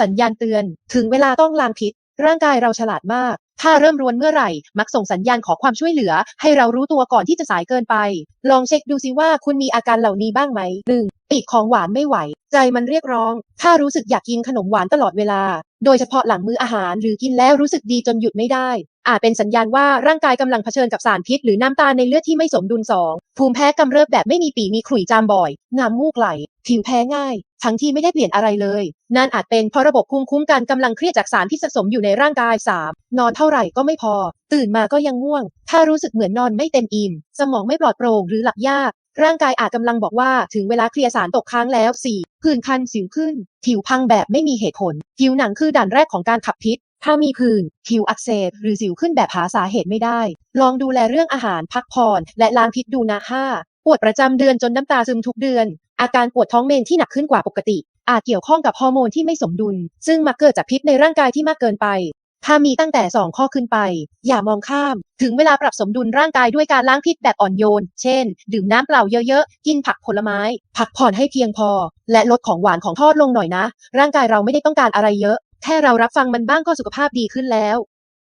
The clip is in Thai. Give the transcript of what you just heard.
สัญญาณเตือน ถึงเวลาต้องล้างพิษ ร่างกายเราฉลาดมาก ถ้าเริ่มรวนเมื่อไหร่ มักส่งสัญญาณขอความช่วยเหลือ ให้เรารู้ตัวก่อนที่จะสายเกินไป ลองเช็คดูสิว่าคุณมีอาการเหล่านี้บ้างไหม 1. ปีกของหวานไม่ไหว ใจมันเรียกร้อง ถ้ารู้สึกอยากกินขนมหวานตลอดเวลา โดยเฉพาะหลังมื้ออาหารหรือกินแล้วรู้สึกดีจนหยุดไม่ได้ อาจเป็นสัญญาณว่าร่างกายกำลังเผชิญกับสารพิษหรือน้ำตาลในเลือดที่ไม่สมดุล 2. ภูมิแพ้กำเริบแบบไม่มีปีมีขลุ่ยจามบ่อยน้ำมูกไหล ผิวแพ้ง่าย ทั้งที่ไม่ได้เปลี่ยนอะไรเลย นั่นอาจเป็นเพราะระบบภูมิคุ้มกันกำลังเครียดจากสารที่สะสมอยู่ในร่างกาย 3. นอนเท่าไหร่ก็ไม่พอ ตื่นมาก็ยังง่วง ถ้ารู้สึกเหมือนนอนไม่เต็มอิ่ม สมองไม่ปลอดโปร่งหรือหลับยาก ร่างกายอาจกำลังบอกว่าถึงเวลาเคลียร์สารตกค้างแล้ว 4. ผื่นคันสิวขึ้น ผิวพังแบบไม่มีเหตุผล ผิวหนังคือด่านแรกของการขับพิษ ถ้ามีผื่นผิวอักเสบหรือสิวขึ้นแบบหาสาเหตุไม่ได้ ลองดูแลเรื่องอาหารพักผ่อนและล้างพิษดูนะ 5. ปวดประจำเดือนจนน้ำตาซึมทุกเดือน อาการปวดท้องเมนที่หนักขึ้นกว่าปกติ อาจเกี่ยวข้องกับฮอร์โมนที่ไม่สมดุล ซึ่งมักเกิดจากพิษในร่างกายที่มากเกินไป ถ้ามีตั้งแต่ 2 ข้อขึ้นไป อย่ามองข้าม ถึงเวลาปรับสมดุลร่างกายด้วยการล้างพิษแบบอ่อนโยน เช่น ดื่มน้ำเปล่าเยอะๆ กินผักผลไม้ พักผ่อนให้เพียงพอ และลดของหวานของทอดลงหน่อยนะ ร่างกายเราไม่ได้ต้องการอะไรเยอะ แค่เรารับฟังมันบ้างก็สุขภาพดีขึ้นแล้ว